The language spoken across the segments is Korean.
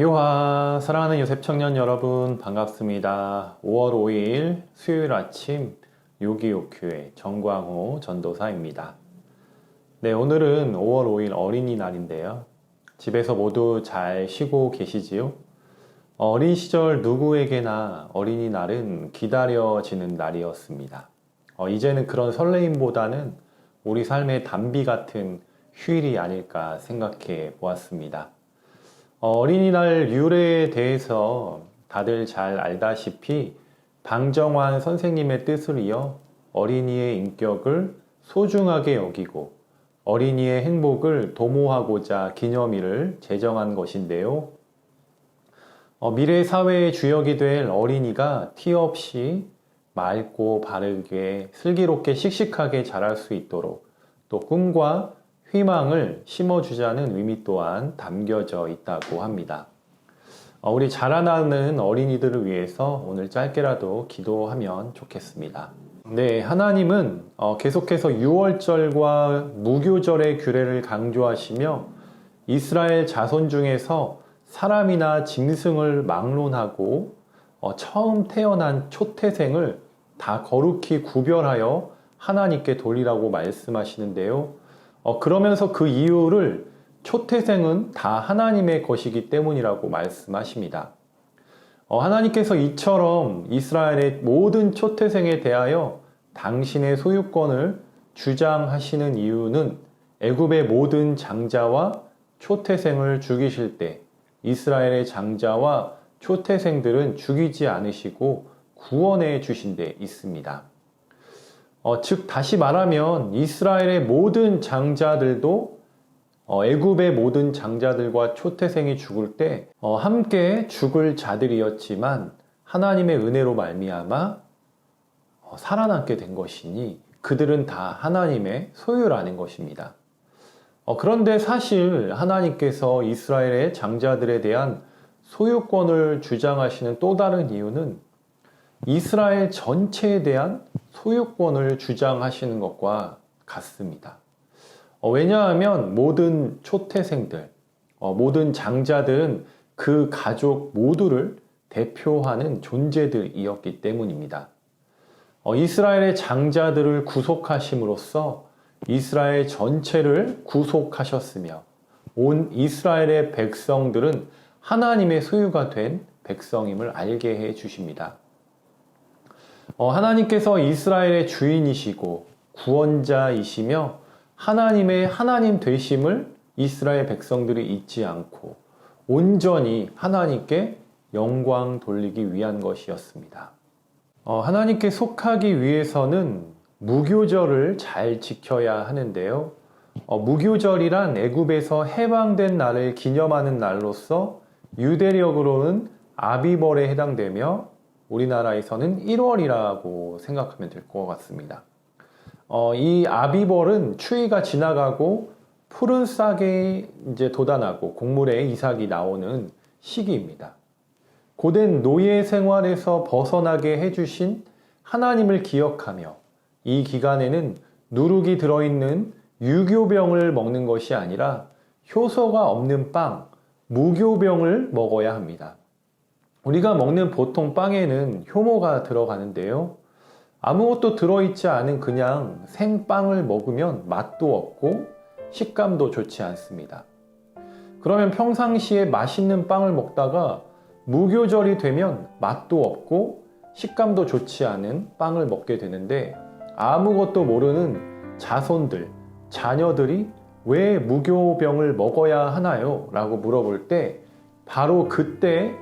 요하 사랑하는 요셉 청년 여러분 반갑습니다. 5월 5일 수요일 아침 요기요교회 정광호 전도사입니다. 네 오늘은 5월 5일 어린이날인데요. 집에서 모두 잘 쉬고 계시지요? 어린 시절 누구에게나 어린이날은 기다려지는 날이었습니다. 어, 이제는 그런 설레임보다는 우리 삶의 단비 같은 휴일이 아닐까 생각해 보았습니다. 어, 어린이날 유래에 대해서 다들 잘 알다시피 방정환 선생님의 뜻을 이어 어린이의 인격을 소중하게 여기고 어린이의 행복을 도모하고자 기념일을 제정한 것인데요. 어, 미래 사회의 주역이 될 어린이가 티 없이 맑고 바르게 슬기롭게 씩씩하게 자랄 수 있도록 또 꿈과 희망을 심어주자는 의미 또한 담겨져 있다고 합니다. 어, 우리 자라나는 어린이들을 위해서 오늘 짧게라도 기도하면 좋겠습니다. 네, 하나님은 어, 계속해서 6월절과 무교절의 규례를 강조하시며 이스라엘 자손 중에서 사람이나 짐승을 막론하고 어, 처음 태어난 초태생을 다 거룩히 구별하여 하나님께 돌리라고 말씀하시는데요. 어, 그러면서 그 이유를 초태생은 다 하나님의 것이기 때문이라고 말씀하십니다. 어, 하나님께서 이처럼 이스라엘의 모든 초태생에 대하여 당신의 소유권을 주장하시는 이유는 애굽의 모든 장자와 초태생을 죽이실 때 이스라엘의 장자와 초태생들은 죽이지 않으시고 구원해 주신 데 있습니다. 어, 즉 다시 말하면 이스라엘의 모든 장자들도 어, 애굽의 모든 장자들과 초태생이 죽을 때 어, 함께 죽을 자들이었지만 하나님의 은혜로 말미암아 어, 살아남게 된 것이니 그들은 다 하나님의 소유라는 것입니다. 어, 그런데 사실 하나님께서 이스라엘의 장자들에 대한 소유권을 주장하시는 또 다른 이유는 이스라엘 전체에 대한 소유권을 주장하시는 것과 같습니다. 어, 왜냐하면 모든 초태생들, 어, 모든 장자들은 그 가족 모두를 대표하는 존재들이었기 때문입니다. 어, 이스라엘의 장자들을 구속하심으로써 이스라엘 전체를 구속하셨으며 온 이스라엘의 백성들은 하나님의 소유가 된 백성임을 알게 해 주십니다. 어, 하나님께서 이스라엘의 주인이시고 구원자이시며 하나님의 하나님 되심을 이스라엘 백성들이 잊지 않고 온전히 하나님께 영광 돌리기 위한 것이었습니다. 어, 하나님께 속하기 위해서는 무교절을 잘 지켜야 하는데요. 어, 무교절이란 애굽에서 해방된 날을 기념하는 날로서 유대력으로는 아비벌에 해당되며 우리나라에서는 1월이라고 생각하면 될 것 같습니다. 어, 이 아비벌은 추위가 지나가고 푸른 싹이 이제 돋아나고 곡물에 이삭이 나오는 시기입니다. 고된 노예 생활에서 벗어나게 해주신 하나님을 기억하며 이 기간에는 누룩이 들어있는 유교병을 먹는 것이 아니라 효소가 없는 빵, 무교병을 먹어야 합니다. 우리가 먹는 보통 빵에는 효모가 들어가는데요. 아무것도 들어있지 않은 그냥 생빵을 먹으면 맛도 없고 식감도 좋지 않습니다. 그러면 평상시에 맛있는 빵을 먹다가 무교절이 되면 맛도 없고 식감도 좋지 않은 빵을 먹게 되는데 아무것도 모르는 자손들, 자녀들이 왜 무교병을 먹어야 하나요? 라고 물어볼 때 바로 그때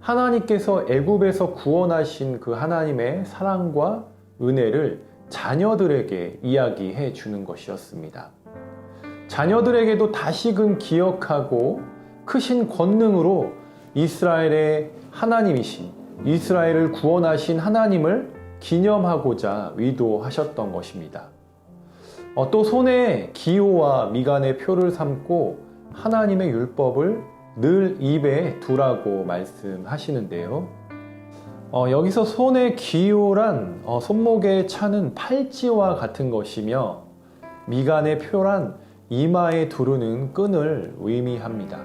하나님께서 애굽에서 구원하신 그 하나님의 사랑과 은혜를 자녀들에게 이야기해 주는 것이었습니다. 자녀들에게도 다시금 기억하고 크신 권능으로 이스라엘의 하나님이신 이스라엘을 구원하신 하나님을 기념하고자 의도하셨던 것입니다. 어, 또 손에 기호와 미간의 표를 삼고 하나님의 율법을 늘 입에 두라고 말씀하시는데요. 어, 여기서 손의 기호란 어, 손목에 차는 팔찌와 같은 것이며 미간의 표란 이마에 두르는 끈을 의미합니다.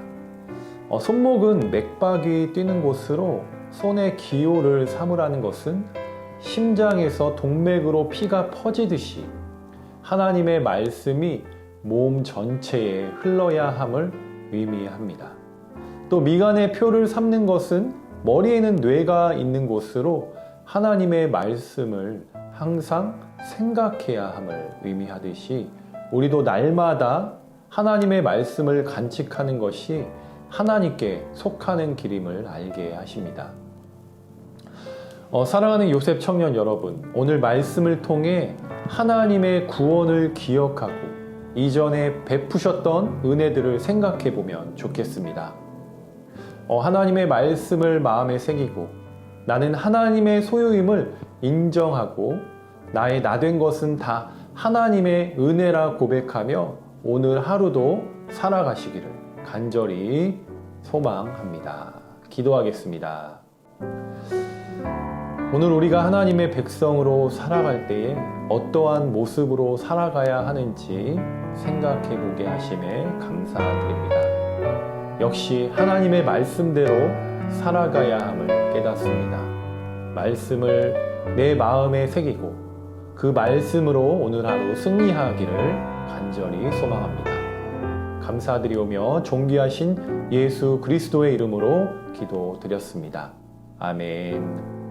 어, 손목은 맥박이 뛰는 곳으로 손의 기호를 삼으라는 것은 심장에서 동맥으로 피가 퍼지듯이 하나님의 말씀이 몸 전체에 흘러야 함을 의미합니다. 또 미간의 표를 삼는 것은 머리에는 뇌가 있는 곳으로 하나님의 말씀을 항상 생각해야 함을 의미하듯이 우리도 날마다 하나님의 말씀을 간직하는 것이 하나님께 속하는 길임을 알게 하십니다. 어, 사랑하는 요셉 청년 여러분, 오늘 말씀을 통해 하나님의 구원을 기억하고 이전에 베푸셨던 은혜들을 생각해 보면 좋겠습니다. 어, 하나님의 말씀을 마음에 새기고 나는 하나님의 소유임을 인정하고 나의 나 된 것은 다 하나님의 은혜라 고백하며 오늘 하루도 살아가시기를 간절히 소망합니다. 기도하겠습니다. 오늘 우리가 하나님의 백성으로 살아갈 때에 어떠한 모습으로 살아가야 하는지 생각해 보게 하심에 감사드립니다. 역시 하나님의 말씀대로 살아가야 함을 깨닫습니다. 말씀을 내 마음에 새기고 그 말씀으로 오늘 하루 승리하기를 간절히 소망합니다. 감사드리오며 존귀하신 예수 그리스도의 이름으로 기도드렸습니다. 아멘.